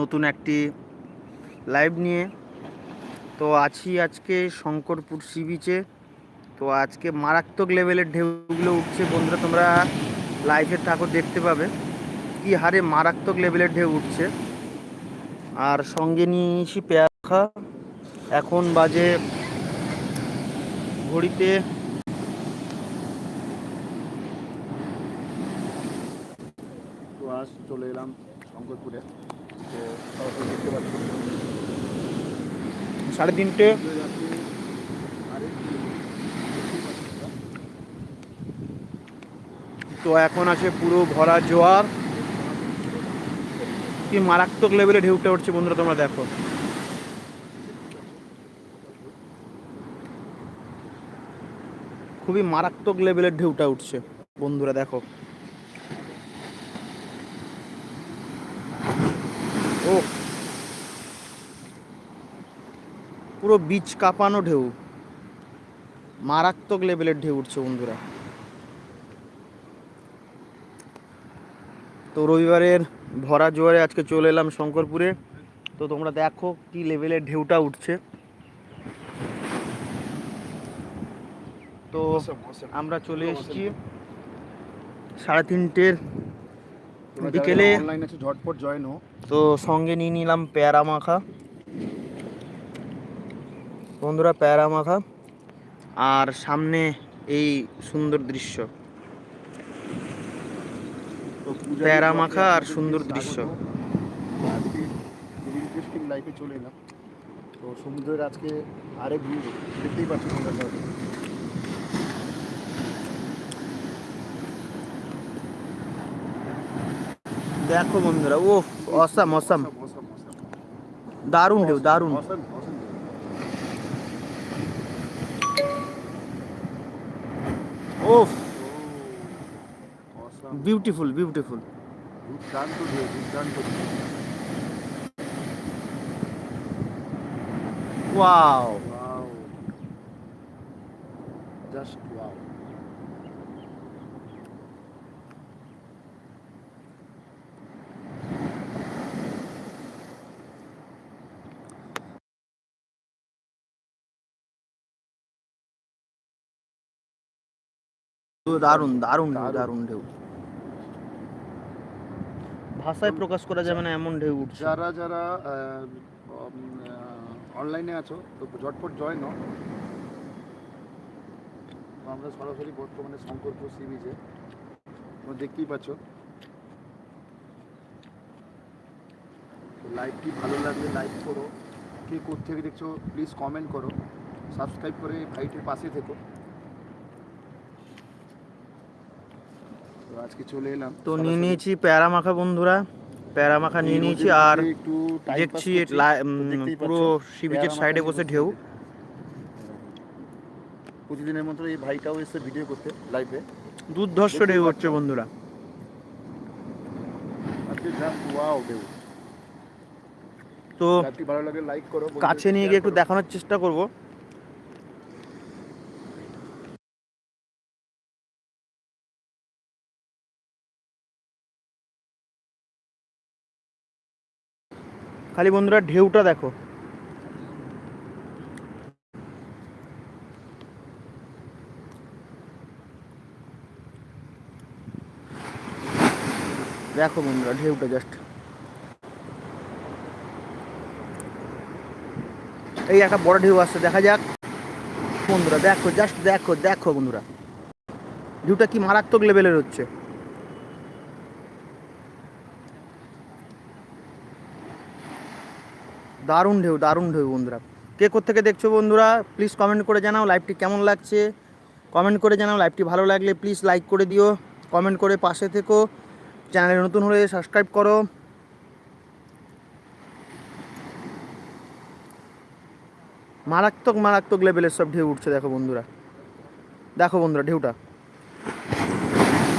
নতুন একটি লাইভ নিয়ে। তো আছি আজকে শঙ্করপুর সি বিচে তো আজকে মারাত্মক লেভেলের ঢেউগুলো উঠছে বন্ধুরা, তোমরা লাইভে থাকো, দেখতে পাবে। কি হারে মারাত্মক লেভেলের ঢেউ উঠছে। আর সঙ্গে নিয়েছি পেয়াখা এখন বাজে ঘড়িতে চলে এলাম শঙ্করপুরে তো সরাসরি দেখতে পাচ্ছি সাড়ে তিনটে। তো এখন আছে পুরো ভরা জোয়ার। কি মারাত্মক লেভেলে ঢেউটা উঠছে বন্ধুরা, তোমরা দেখো। খুবই মারাত্মক লেভেলের ঢেউটা উঠছে বন্ধুরা, দেখো। ও পুরো বিচ কাঁপানো ঢেউ। মারাত্মক লেভেলের ঢেউ উঠছে বন্ধুরা। তো রবিবারের ভরা জোয়ারে আজকে চলে এলাম শঙ্করপুরে। তো তোমরা দেখো কি লেভেলের ঢেউটা উঠছে। তো. আমরা চলে এসেছি সাড়ে তিনটের বিকেলে। তো সঙ্গে নিয়ে নিলাম পেয়ারা মাখা। বন্ধুরা প্যারা মাখা আর সামনে এই সুন্দর দৃশ্য। প্যারা মাখা আর সুন্দর দৃশ্য। লাইফে চলে এলাম। তো সমুদ্রের আজকে আরেক ভিউ দেখতেই পাচ্ছ। দেখো বন্ধুরা ও অসাম অসাম. দারুণ ঢেউ দারুণ। ওফ। বিউটিফুল বিউটিফুল দুর্দান্ত দুর্দান্ত। Wow Wow. Just wow. দারুণ দারুণ দারুণ। ঢেউ। ভাষায় প্রকাশ করা যাবে না এমন ঢেউ উঠছে। যারা যারা অনলাইনে আছো তো ঝটপট জয়েন হও। আমরা সরাসরি বর্তমানে শঙ্করপুর সি বিচে তোমরা দেখতেই পাচ্ছ। লাইভটি ভালো লাগলে লাইক করো। কে কোথেকে দেখছ প্লিজ কমেন্ট করো। সাবস্ক্রাইব করে ভাইটির পাশে থেকো। আজকে চলে এলাম। তো নিয়ে নিয়েছি প্যারা মাখা বন্ধুরা। প্যারা মাখা নিয়ে নিয়েছি আর দেখছি পুরো পাচ্ছ, সি বিচের সাইডে বসে ঢেউ। প্রতিদিনের মতো এই ভাইটাও এসে ভিডিও করতে লাইভে দুর্ধর্ষ ঢেউ। হচ্ছে বন্ধুরা। তো লাইভটি ভালো লাগে লাইক করো কাছে নিয়ে গিয়ে একটু দেখানোর চেষ্টা করব। খালি বন্ধুরা ঢেউটা দেখো। দেখো বন্ধুরা ঢেউটা জাস্ট এই একটা বড় ঢেউ আসছে, দেখা যাক। বন্ধুরা দেখো জাস্ট দেখো দেখো বন্ধুরা। ঢেউটা কি মারাত্মক লেভেলের হচ্ছে। দারুণ ঢেউ দারুণ ঢেউ বন্ধুরা। কে থেকে দেখছ বন্ধুরা প্লিজ কমেন্ট করে জানাও লাইভটি কেমন লাগছে? কমেন্ট করে জানাও লাইভটি ভালো লাগলে প্লিজ লাইক করে দিও। কমেন্ট করে পাশে থেকো চ্যানেলে নতুন হলে সাবস্ক্রাইব করো। মারাত্মক মারাত্মক লেভেলের সব ঢেউ উঠছে, দেখো বন্ধুরা। দেখো বন্ধুরা ঢেউটা।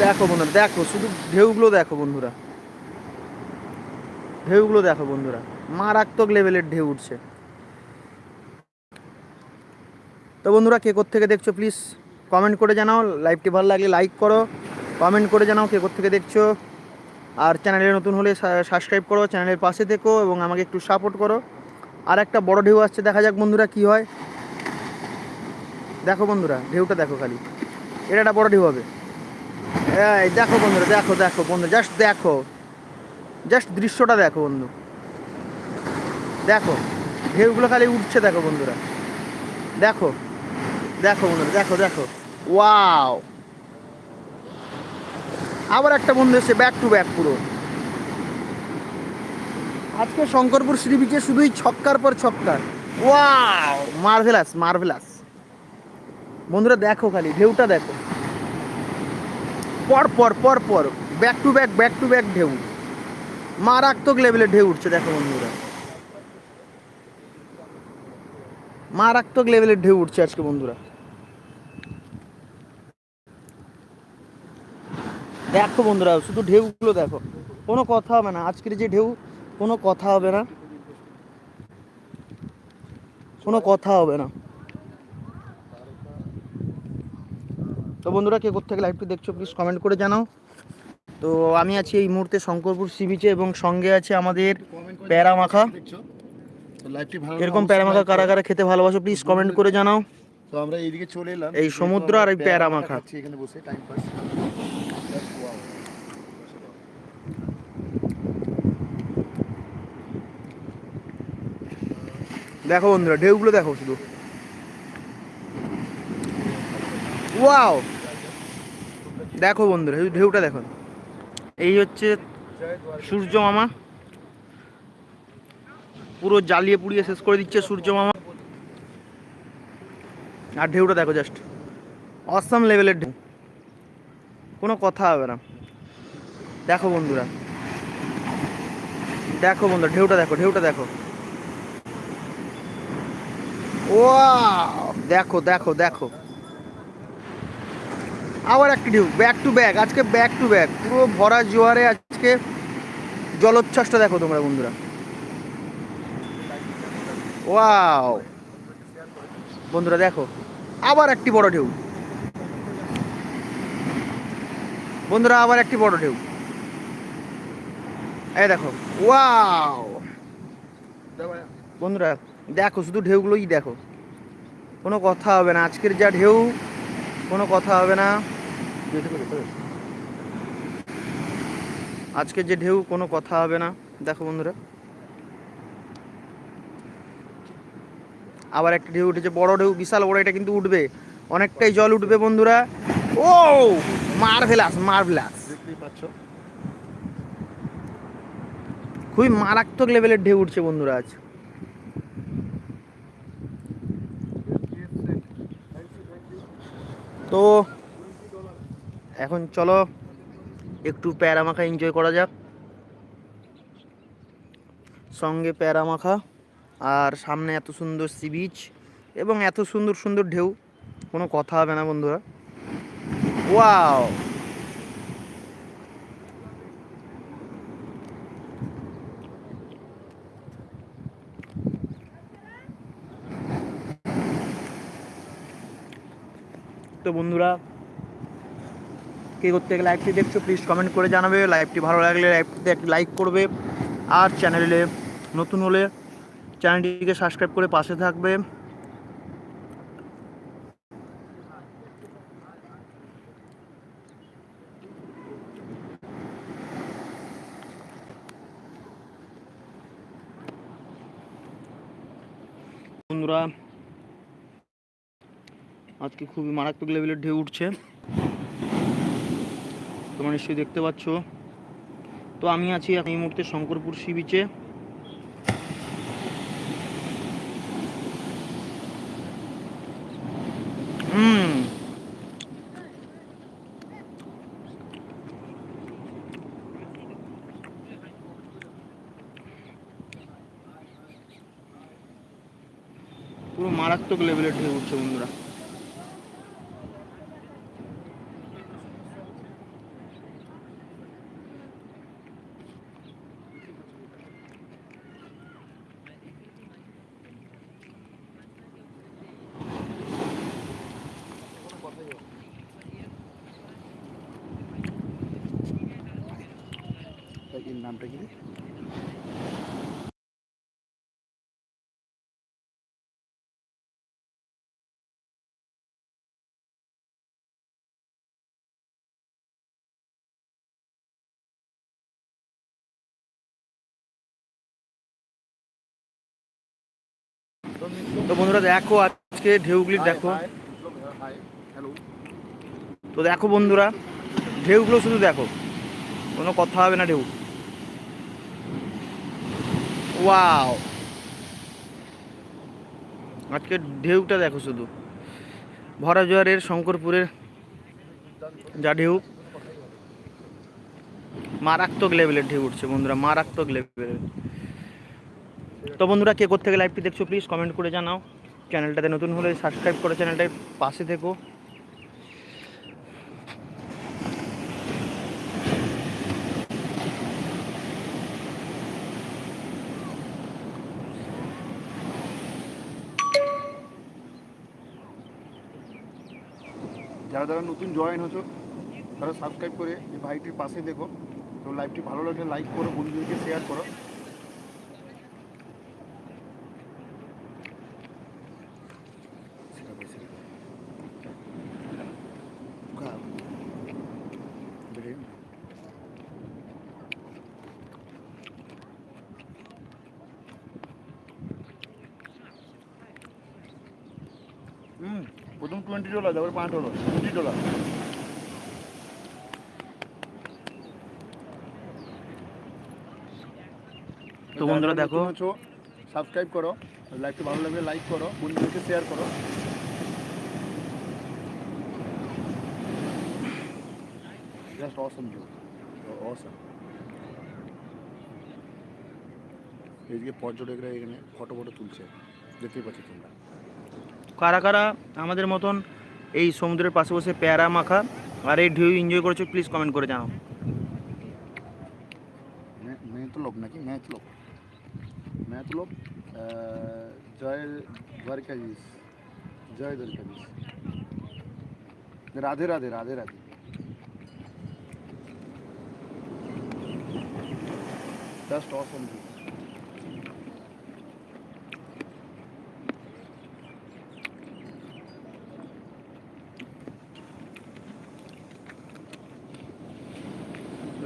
দেখো বন্ধুরা, দেখো, শুধু ঢেউগুলো দেখো বন্ধুরা। ঢেউগুলো দেখো বন্ধুরা। মারাত্মক লেভেলের ঢেউ উঠছে। তো বন্ধুরা, কে থেকে দেখছ প্লিজ কমেন্ট করে জানাও। লাইভটি ভালো লাগলে লাইক করো কমেন্ট করে জানাও কে থেকে দেখছ। আর চ্যানেলে নতুন হলে সাবস্ক্রাইব করো চ্যানেলের পাশে থেকো এবং আমাকে একটু সাপোর্ট করো। আর একটা বড় ঢেউ আসছে, দেখা যাক বন্ধুরা কি হয়। দেখো বন্ধুরা, ঢেউটা দেখো খালি। এটা একটা বড় ঢেউ হবে। দেখো বন্ধুরা, দেখো দেখো বন্ধু জাস্ট দেখো। জাস্ট দৃশ্যটা দেখো বন্ধু। দেখো, ঢেউগুলো খালি উঠছে দেখো বন্ধুরা। দেখো দেখো বন্ধুরা, দেখো দেখো। ওয়াও। আবার একটা বন্ধু এসে ব্যাক টু ব্যাক পুরো। আজকে শঙ্করপুর শ্রী বিচে শুধুই ছক্কার পর ছক্কার। ওয়াও মার্ভেলাস মার্ভেলাস বন্ধুরা দেখো খালি, ঢেউটা দেখো। পর পর পর পর back to back back to back ঢেউ। মারাত্মক লেভেলের ঢেউ উঠছে, দেখো বন্ধুরা। মারাত্মক লেভেলের ঢেউ উঠছে আজকে বন্ধুরা। দেখো বন্ধুরা শুধু ঢেউগুলো দেখো। কোনো কথা হবে না। আজকের যে ঢেউ কোনো কথা হবে না। কোনো কথা হবে না। তো বন্ধুরা কে কোথেকে লাইভটি দেখছ প্লিজ কমেন্ট করে জানাও। তো আমি আছি এই মুহূর্তে শঙ্করপুর সি বিচে এবং সঙ্গে আছে আমাদের প্যারা মাখা। এরকম অবশ্যই প্যারা মাখা কারা। কারা খেতে ভালোবাসো প্লিজ কমেন্ট করে জানাও। তো আমরা এইদিকে চলে এলাম। এই সমুদ্র আর এই প্যারা মাখা। এখানে বসে টাইম পাস দেখো বন্ধুরা ঢেউগুলো দেখো শুধু। ওয়াও দেখো বন্ধুরা ঢেউটা দেখো। এই হচ্ছে সূর্য মামা। পুরো জ্বালিয়ে পুড়িয়ে শেষ করে দিচ্ছে সূর্য মামা। আর ঢেউটা দেখো জাস্ট অসাম লেভেলের ঢেউ। কোনো কথা হবে না। দেখো বন্ধুরা। দেখো বন্ধুরা, ঢেউটা দেখো ঢেউটা দেখো। ও দেখো দেখো দেখো। আবার একটি ঢেউ ব্যাক টু ব্যাক আজকে ব্যাক টু ব্যাক পুরো ভরা জোয়ারে আজকে জলোচ্ছ্বাসটা দেখো তোমরা বন্ধুরা। ওয়াও বন্ধুরা, দেখো, আবার একটি বড় ঢেউ। বন্ধুরা, আবার একটি বড় ঢেউ। এই দেখো ওয়াও বন্ধুরা, দেখো, শুধু ঢেউগুলোই দেখো। কোনো কথা হবে না, আজকের যা ঢেউ, কোনো কথা হবে না। আজকের যে ঢেউ, কোনো কথা হবে না। দেখো, বন্ধুরা। আবার একটা ঢেউ উঠেছে বড় ঢেউ বিশাল বড় এটা কিন্তু উঠবে। অনেকটাই জল উঠবে বন্ধুরা। ও মার্ভেলাস মার্ভেলাস খুবই মারাত্মক লেভেলের ঢেউ উঠছে বন্ধুরা আজ। তো এখন চলো একটু প্যারা মাখা এনজয় করা যাক। সঙ্গে প্যারা মাখা আর সামনে এত সুন্দর সি বিচ এবং এত সুন্দর সুন্দর ঢেউ। কোনো কথা হবে না, বন্ধুরা। ওয়াও! তো বন্ধুরা, কে করতে গেলে লাইভটি দেখছ প্লিজ কমেন্ট করে জানাবে। লাইভটি ভালো লাগলে লাইভটিতে একটি লাইক করবে। আর চ্যানেলে নতুন হলে চ্যানেলটিকে সাবস্ক্রাইব করে পাশে থাকবে। বন্ধুরা, আজকে খুবই মারাত্মক লেভেলের ঢেউ উঠছে। তোমরা নিশ্চয়ই দেখতে পাচ্ছ। তো আমি আছি এই মুহূর্তে শঙ্করপুর সি বিচে মারাত্মক লেভেলে ঢেউ উঠছে বন্ধুরা? নামটা কি? বন্ধুরা দেখো আজকে ঢেউগুলি দেখো। তো দেখো বন্ধুরা ঢেউগুলো শুধু দেখো কোনো কথা হবে না ঢেউ। ওয়াও আজকে ঢেউটা দেখো শুধু। ভরা জোয়ারের শঙ্করপুরের যা ঢেউ মারাত্মক লেভেলের ঢেউ উঠছে বন্ধুরা মারাত্মক লেভেলের তো বন্ধুরা, কে কোথেকে লাইভটি দেখছ প্লিজ কমেন্ট করে জানাও। চ্যানেলটাতে নতুন হলে সাবস্ক্রাইব করে, চ্যানেলটার পাশে থেকো। যারা যারা নতুন জয়েন হছো, তারা সাবস্ক্রাইব করে এই ভাইটির পাশে দেখো। তো লাইভটি ভালো লাগলে লাইক করো, বন্ধুদেরকে শেয়ার করো। টোয়েন্টি ডলার তারপরে পাঁচ ডলার টোয়েন্টি ডলার তো বন্ধুরা দেখো। সাবস্ক্রাইব করো লাইভটি ভালো লাগলে লাইক করো বন্ধুদেরকে শেয়ার করো। জাস্ট অসম জো অসম এইদিকে পর্যটকরা এখানে ফটো ফটো তুলছে দেখতেই পাচ্ছি তোমরা। কারা কারা আমাদের মতন समुद्र पशे बस पेयरा माखा और ढे इनजय कर प्लिज कमेंट कर जाओ राधे राधे राधे राधे जस्ट ऑफ़ समझी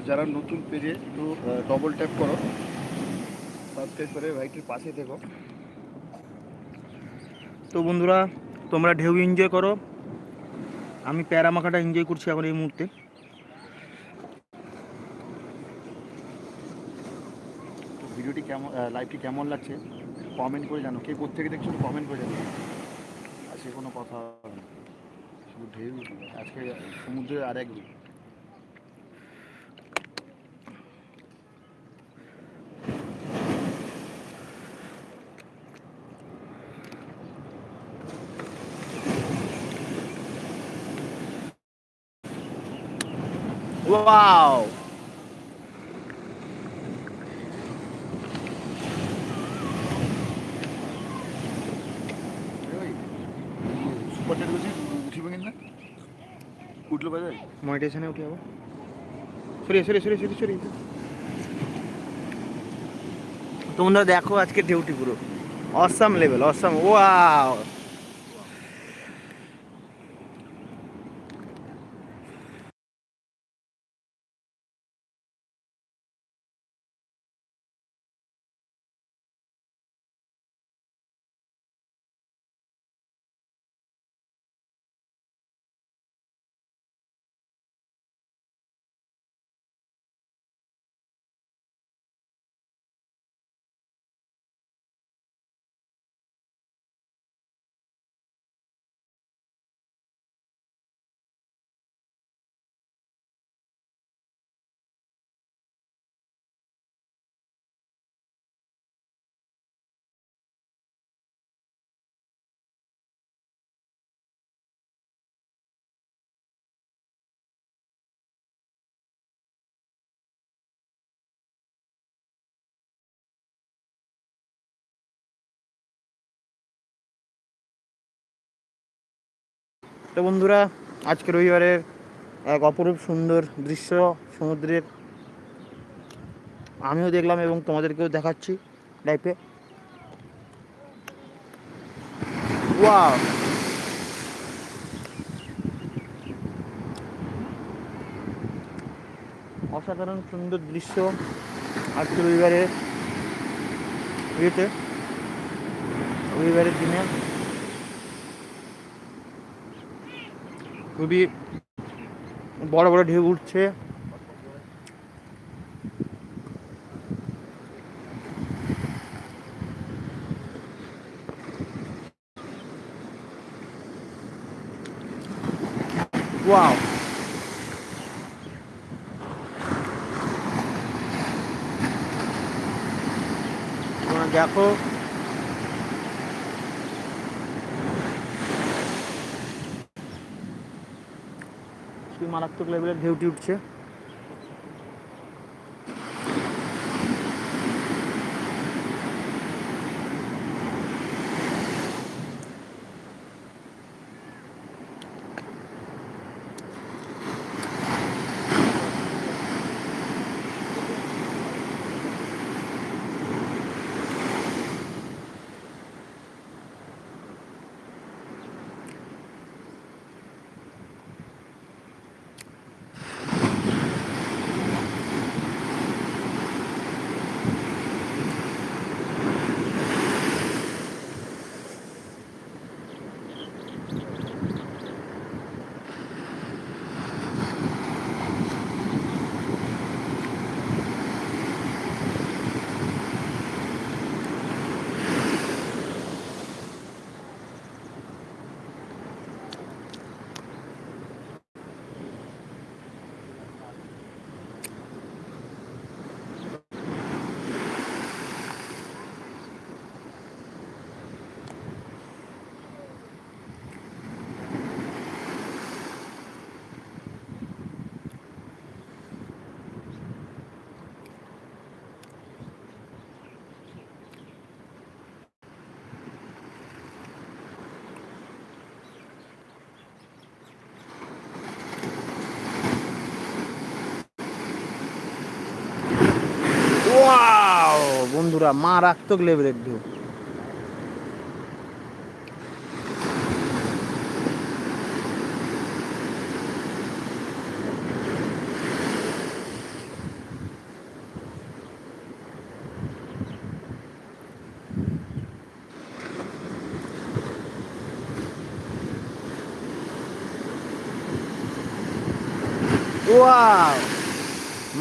যারা নতুন পেজে একটু ডবল ট্যাপ করো। সাবস্ক্রাইব করে ভাইটির পাশে থেকো। তো বন্ধুরা তোমরা ঢেউ এনজয় করো। আমি প্যারা মাখাটা এনজয় করছি এখন এই মুহূর্তে। ভিডিওটি কেমন লাইভটি কেমন লাগছে? কমেন্ট করে জানো। কে কোথেকে দেখছ কমেন্ট করে জানো আজকে কোনো কথা শুধু ঢেউ আজকে সমুদ্রের আর এক ওয়াও উঠল মনিটেশনে উঠে যাব। সরিয়ে সরিয়ে সরিয়ে সরিয়ে সরিয়ে তো বন্ধুরা দেখো আজকে ঢেউটি পুরো। অসাম লেভেল অসাম ওয়াও তো বন্ধুরা, আজকে রবিবারের এক অপরূপ সুন্দর দৃশ্য সমুদ্রের। আমিও দেখলাম এবং তোমাদেরকেও দেখাচ্ছি লাইফে অসাধারণ সুন্দর দৃশ্য আজকে রবিবারে ইয়েতে রবিবারের দিনে। খুবই বড় বড় ঢেউ উঠছে ওয়াও তোমরা দেখো কি মারাত্মক লেভেলের ঢেউটি উঠছে ওয়াও বন্ধুরা মারাত্মক লেভেলের ঢেউ।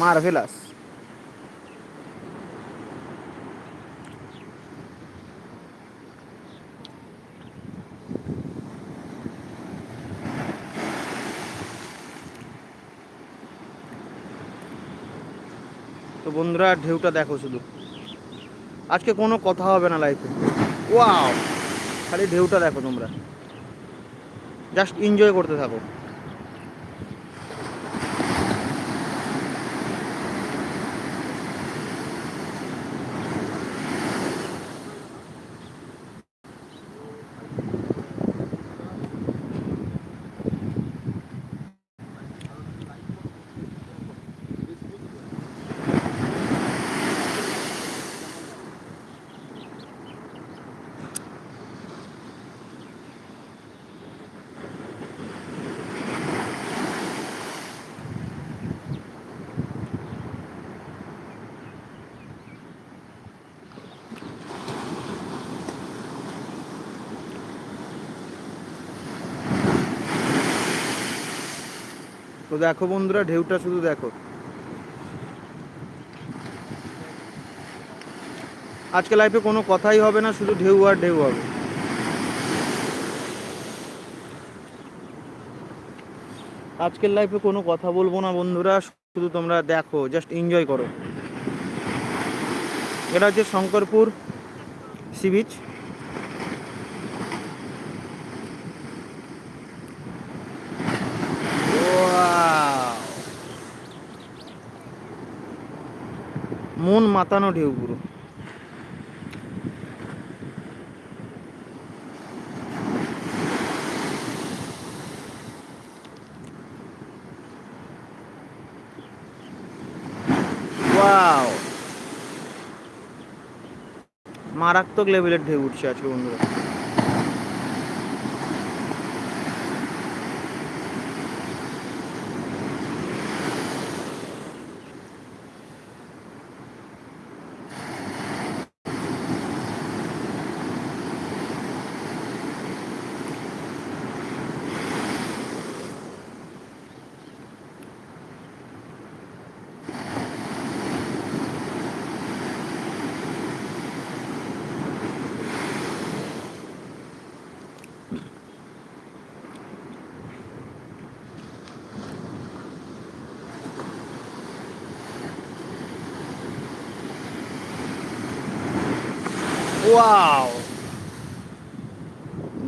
মার্ভেলাস। তো বন্ধুরা, ঢেউটা দেখো শুধু। আজকে কোনো কথা হবে না লাইফে ওয়াও খালি ঢেউটা দেখো তোমরা। জাস্ট এনজয় করতে থাকো। তো দেখো বন্ধুরা, ঢেউটা শুধু দেখো। আজকে লাইফে কোনো কথাই হবে না, শুধু ঢেউ আর ঢেউ হবে। আজকের লাইফে কোনো কথা বলব না বন্ধুরা, শুধু তোমরা দেখো জাস্ট এনজয় করো। এটা হচ্ছে শঙ্করপুর সি বিচ মন মাতানো ঢেউ পুরো মারাত্মক লেভেলের ঢেউ উঠছে আজকে বন্ধুরা।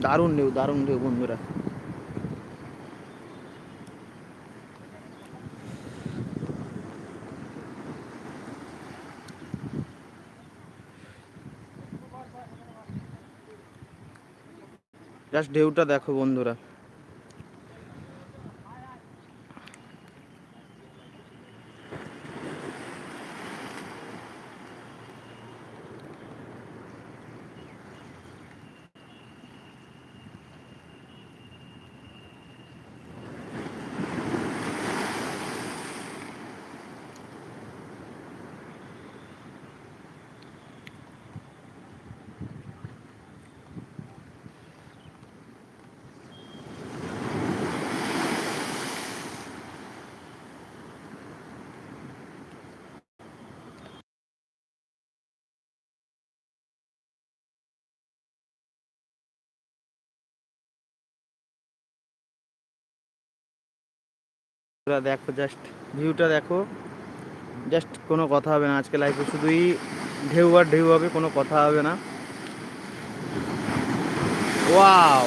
দারুণ ঢেউ দারুণ ঢেউ বন্ধুরা। জাস্ট ঢেউটা দেখো বন্ধুরা। বন্ধুরা দেখো জাস্ট ভিউটা দেখো। জাস্ট কোনো কথা হবে না আজকে লাইফে শুধুই ঢেউ আর ঢেউ হবে, কোনো কথা হবে না। ওয়াও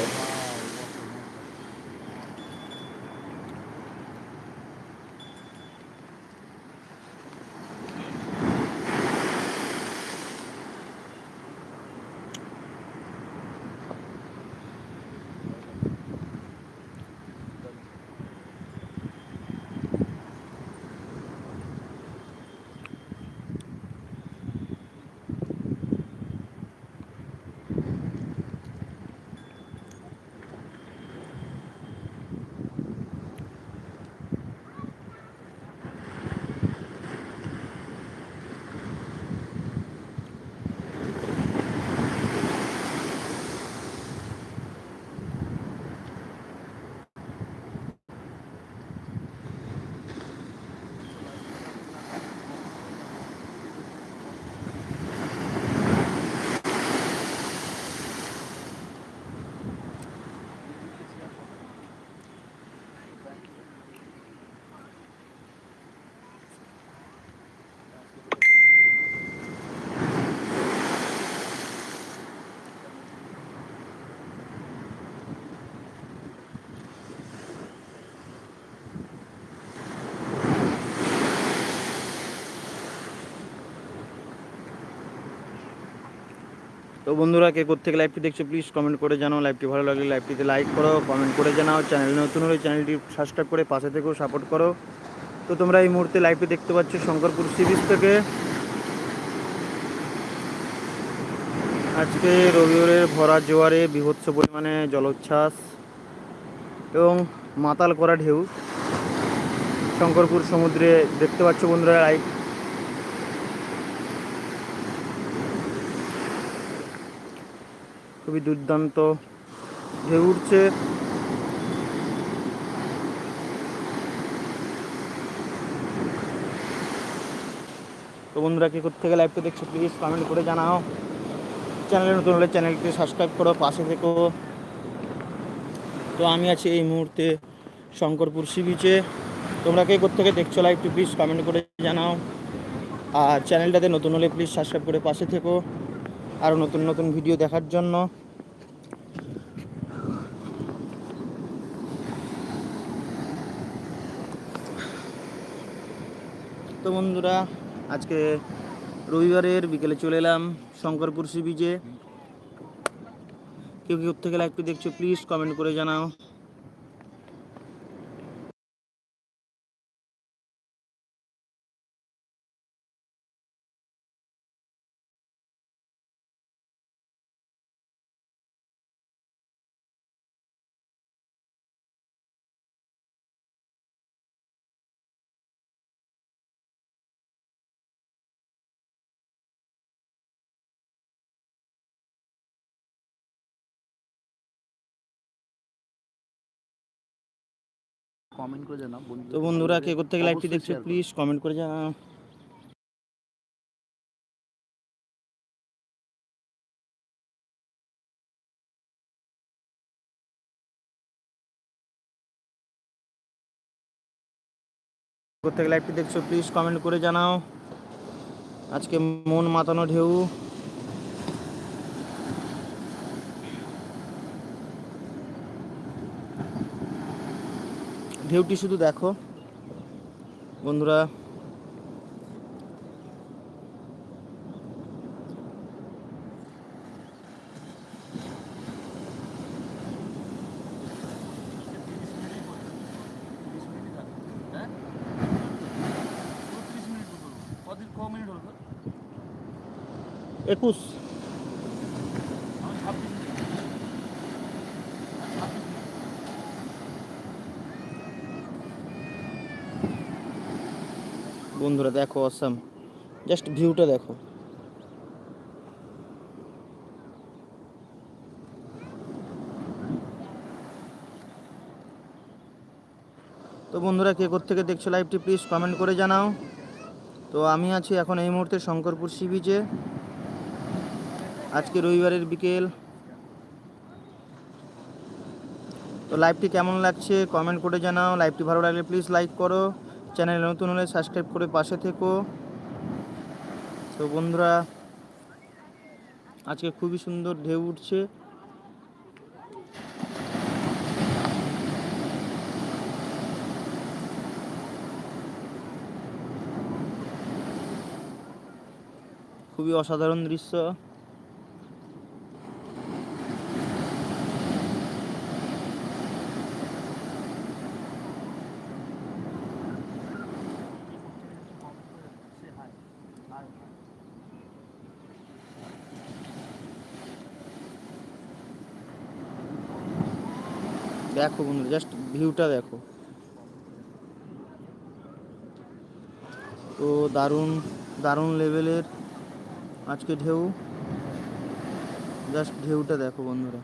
তো বন্ধুরা, কে কোথেকে লাইভটি দেখছ প্লিজ কমেন্ট করে জানাও। লাইভটি ভালো লাগলে লাইভটিতে লাইক করো কমেন্ট করে জানাও। চ্যানেল নতুন হলে চ্যানেলটি সাবস্ক্রাইব করে পাশে থেকেও সাপোর্ট করো। তো তোমরা এই মুহূর্তে লাইভটি দেখতে পাচ্ছ শঙ্করপুর সি বিচ থেকে। আজকে রবিবারের ভরা জোয়ারে বিভৎস পরিমাণে জলোচ্ছ্বাস এবং মাতাল করা ঢেউ। শঙ্করপুর সমুদ্রে দেখতে পাচ্ছ বন্ধুরা লাইভ খুবই দুর্দান্ত ঢেউ উঠছে। তো বন্ধুরা, কি গেলে লাইভটা দেখছ প্লিজ কমেন্ট করে জানাও। চ্যানেলে নতুন হলে চ্যানেলটি সাবস্ক্রাইব করো, পাশে থেকো। তো আমি আছি এই মুহূর্তে শঙ্করপুর সি বিচে তোমরা কে থেকে দেখছ লাইভটি প্লিজ কমেন্ট করে জানাও। আর চ্যানেলটাতে নতুন হলে প্লিজ সাবস্ক্রাইব করে পাশে থেকো। আরও নতুন নতুন ভিডিও দেখার জন্য। তো বন্ধুরা, আজকে রবিবারের বিকেলে চলে এলাম শঙ্করপুর সি বিচে কেউ কেউ থেকে লাইভটি দেখছ প্লিজ কমেন্ট করে জানাও। কমেন্ট করে জানাও তো বন্ধুরা কে কোথেকে লাইভটি দেখছ প্লিজ কমেন্ট করে জানাও। কোথেকে লাইভটি দেখছ প্লিজ কমেন্ট করে জানাও। আজকে মন মাতানো ঢেউ। ঢেউটি শুধু দেখো। বন্ধুরা একুশ। বন্ধুরা, দেখো অসাম জাস্ট ভিউটা দেখো। তো বন্ধুরা, কে থেকে দেখছ লাইভটি প্লিজ কমেন্ট করে জানাও। তো আমি আছি এখন এই মুহূর্তে শঙ্করপুর সি বিচে আজকে রবিবারের বিকেল। তো লাইভটি কেমন লাগছে কমেন্ট করে জানাও। লাইভটি ভালো লাগলে প্লিজ লাইক করো। চ্যানেল নতুন হলে সাবস্ক্রাইব করে পাশে থেকো। তো বন্ধুরা, আজকে খুবই সুন্দর ঢেউ উঠছে। খুবই অসাধারণ দৃশ্য। দেখো বন্ধুরা জাস্ট ভিউটা দেখো। তো দারুণ দারুণ লেভেলের আজকে ঢেউ। জাস্ট ঢেউটা দেখো বন্ধুরা।